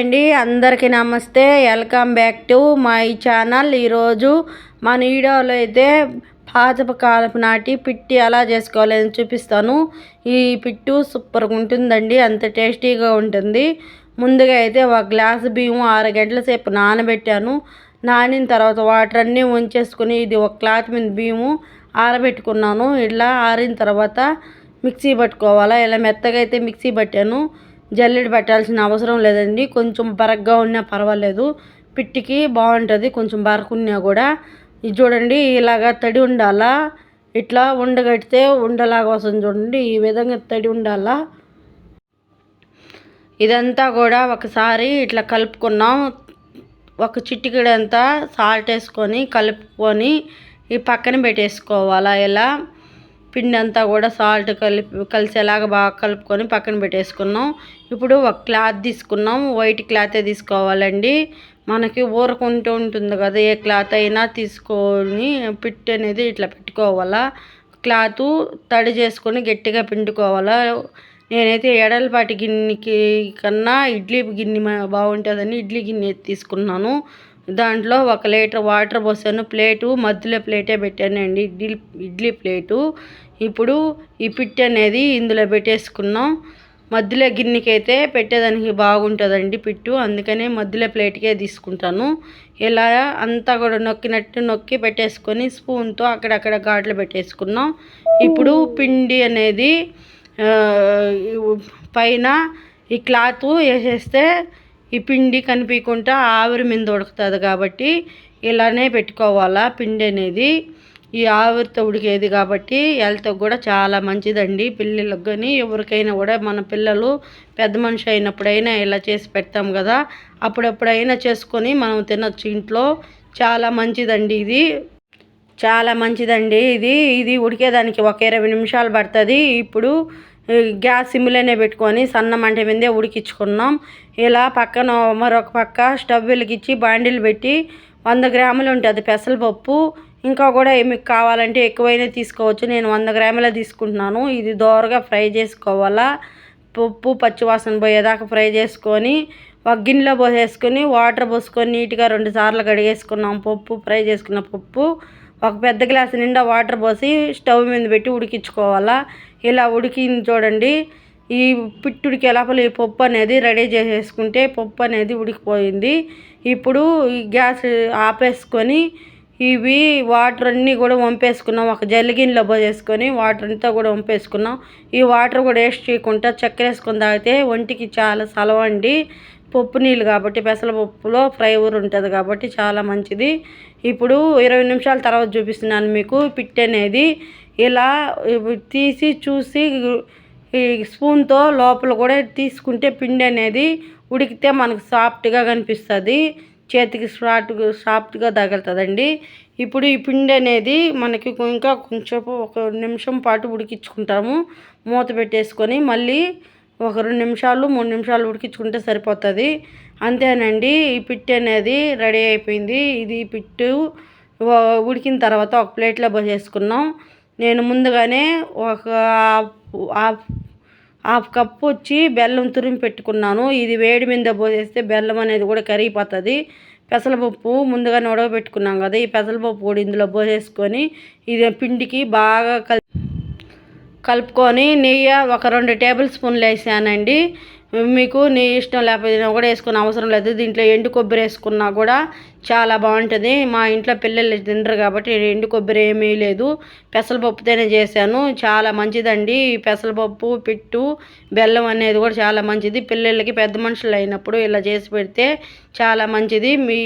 అండి. అందరికీ నమస్తే. Welcome back to my channel. ఈరోజు మన వీడియోలో అయితే పాతప కాలపు నాటి పిట్టి ఎలా చేసుకోవాలని చూపిస్తాను. ఈ పిట్టు సూపర్గా ఉంటుందండి. అంత టేస్టీగా ఉంటుంది. ముందుగా అయితే ఒక గ్లాసు బియ్యం ఆరు గంటల సేపు నానబెట్టాను. నానిన తర్వాత వాటర్ అన్నీ ఉంచేసుకుని ఇది ఒక క్లాత్ మీద బియ్యము ఆరబెట్టుకున్నాను. ఇలా ఆరిన తర్వాత మిక్సీ పట్టుకోవాలా? ఇలా మెత్తగా అయితే మిక్సీ పట్టాను. జల్లెడ పెట్టాల్సిన అవసరం లేదండి. కొంచెం బరగ్గా ఉన్నా పర్వాలేదు. పిట్టికి బాగుంటుంది. కొంచెం బరకున్నా కూడా. ఇది చూడండి ఇలాగా తడి ఉండాలా? ఇట్లా ఉండగడితే ఉండలాగా వస్తుంది చూడండి. ఈ విధంగా తడి ఉండాలా? ఇదంతా కూడా ఒకసారి ఇట్లా కలుపుకున్నాం. ఒక చిటికెడంతా సాల్ట్ వేసుకొని కలుపుకొని ఈ పక్కన పెట్టేసుకోవాలా? ఇలా పిండి అంతా కూడా సాల్ట్ కలిపి కలిసేలాగా బాగా కలుపుకొని పక్కన పెట్టేసుకున్నాం. ఇప్పుడు ఒక క్లాత్ తీసుకున్నాం. వైట్ క్లాతే తీసుకోవాలండి. మనకి ఊరకుంటూ ఉంటుంది కదా ఏ క్లాత్ అయినా తీసుకొని పిట్ అనేది ఇట్లా పెట్టుకోవాలా. క్లాత్ తడి చేసుకొని గట్టిగా పిండుకోవాలా. నేనైతే ఎడలపాటి గిన్నెకి కన్నా ఇడ్లీ గిన్నె బాగుంటుందని ఇడ్లీ గిన్నె తీసుకున్నాను. దాంట్లో ఒక లీటర్ వాటర్ పోసాను. ప్లేటు మధ్యలో ప్లేటే పెట్టానండి. ఇడ్లీ ఇడ్లీ ప్లేటు. ఇప్పుడు ఈ పిట్టి అనేది ఇందులో పెట్టేసుకున్నాం. మధ్యలో గిన్నెకైతే పెట్టేదానికి బాగుంటుందండి పిట్టు. అందుకనే మధ్యలో ప్లేట్కే తీసుకుంటాను. ఇలా అంతా కూడా నొక్కినట్టు నొక్కి పెట్టేసుకొని స్పూన్తో అక్కడక్కడ ఘాట్లు పెట్టేసుకున్నాం. ఇప్పుడు పిండి అనేది పైన ఈ క్లాత్ వేసేస్తే ఈ పిండి కనిపించకుండా ఆవిరి మీద ఉడుకుతుంది కాబట్టి ఇలానే పెట్టుకోవాలా. పిండి అనేది ఈ ఆవిరితో ఉడికేది కాబట్టి హెల్త్కి కూడా చాలా మంచిదండి. పిల్లలకు కానీ ఎవరికైనా కూడా మన పిల్లలు పెద్ద మనిషి అయినప్పుడైనా ఇలా చేసి పెడతాం కదా. అప్పుడప్పుడైనా చేసుకొని మనం తినొచ్చు ఇంట్లో. చాలా మంచిదండి ఇది. చాలా మంచిదండి ఇది. ఇది ఉడికేదానికి ఒక ఇరవై నిమిషాలు పడుతుంది. ఇప్పుడు గ్యాస్ సిమ్లోనే పెట్టుకొని సన్న మంట మీదే ఉడికించుకున్నాం. ఇలా పక్కన మరొక పక్క స్టవ్ వెలిగించి బాండిలు పెట్టి వంద గ్రాములు ఉంటుంది పెసరపప్పు ఇంకా కూడా మీకు కావాలంటే ఎక్కువైనా తీసుకోవచ్చు. నేను వంద గ్రాముల తీసుకుంటున్నాను. ఇది దోరగా ఫ్రై చేసుకోవాలా? పప్పు పచ్చివాసన పోయేదాకా ఫ్రై చేసుకొని ఒక గిన్నెలో పోసేసుకొని వాటర్ పోసుకొని నీట్గా రెండు సార్లు కడిగేసుకున్నాం. పప్పు ఫ్రై చేసుకున్న పప్పు. ఒక పెద్ద గ్లాసు నిండా వాటర్ పోసి స్టవ్ మీద పెట్టి ఉడికించుకోవాలా? ఇలా ఉడికింది చూడండి. ఈ పిట్టుడికి లోపల ఈ పప్పు అనేది రెడీ చేసేసుకుంటే పప్పు అనేది ఉడికిపోయింది. ఇప్పుడు ఈ గ్యాస్ ఆపేసుకొని ఇవి వాటర్ అన్నీ కూడా వంపేసుకున్నాం. ఒక జల్లిగిన్లో పోసేసుకొని వాటర్ అంతా కూడా వంపేసుకున్నాం. ఈ వాటర్ కూడా వేస్ట్ చేయకుండా చక్కెర వేసుకొని తాగితే ఒంటికి చాలా సలవండి పప్పు నీళ్ళు కాబట్టి పెసరపప్పులో ఫ్రైవర్ ఉంటుంది కాబట్టి చాలా మంచిది. ఇప్పుడు ఇరవై నిమిషాల తర్వాత చూపిస్తున్నాను మీకు. పిట్ అనేది ఇలా తీసి చూసి ఈ స్పూన్తో లోపల కూడా తీసుకుంటే పిండి అనేది ఉడికితే మనకు సాఫ్ట్గా కనిపిస్తుంది. చేతికి స్వాట్ సాఫ్ట్గా తగులుతుందండి. ఇప్పుడు ఈ పిండి అనేది మనకి ఇంకా కొంచెం ఒక నిమిషం పాటు ఉడికించుకుంటాము. మూత పెట్టేసుకొని మళ్ళీ ఒక రెండు నిమిషాలు మూడు నిమిషాలు ఉడికించుకుంటే సరిపోతుంది. అంతేనండి ఈ పిట్టి అనేది రెడీ అయిపోయింది. ఇది పిట్టు ఉడికిన తర్వాత ఒక ప్లేట్లో పోసేసుకున్నాం. నేను ముందుగానే ఒక హాఫ్ హాఫ్ కప్పు వచ్చి బెల్లం తురిమి పెట్టుకున్నాను. ఇది వేడి మీద పోసేస్తే బెల్లం అనేది కూడా కరిగిపోతుంది. పెసలపప్పు ముందుగానే ఉడకబెట్టుకున్నాం కదా ఈ పెసలపప్పు కూడా ఇందులో పోసేసుకొని ఇది పిండికి బాగా కల్ కలుపుకొని నెయ్యి ఒక రెండు టేబుల్ స్పూన్లు వేసానండి. మీకు నీ ఇష్టం లేకపోతే కూడా వేసుకునే అవసరం లేదు. దీంట్లో ఎండు కొబ్బరి వేసుకున్నా కూడా చాలా బాగుంటుంది. మా ఇంట్లో పిల్లలు తినరు కాబట్టి ఎండు కొబ్బరి ఏమీ లేదు. పెసరపప్పుతోనే చేశాను. చాలా మంచిదండి. పెసరపప్పు పిట్టు బెల్లం అనేది కూడా చాలా మంచిది. పిల్లలకి పెద్ద మనుషులు అయినప్పుడు ఇలా చేసి పెడితే చాలా మంచిది. మీ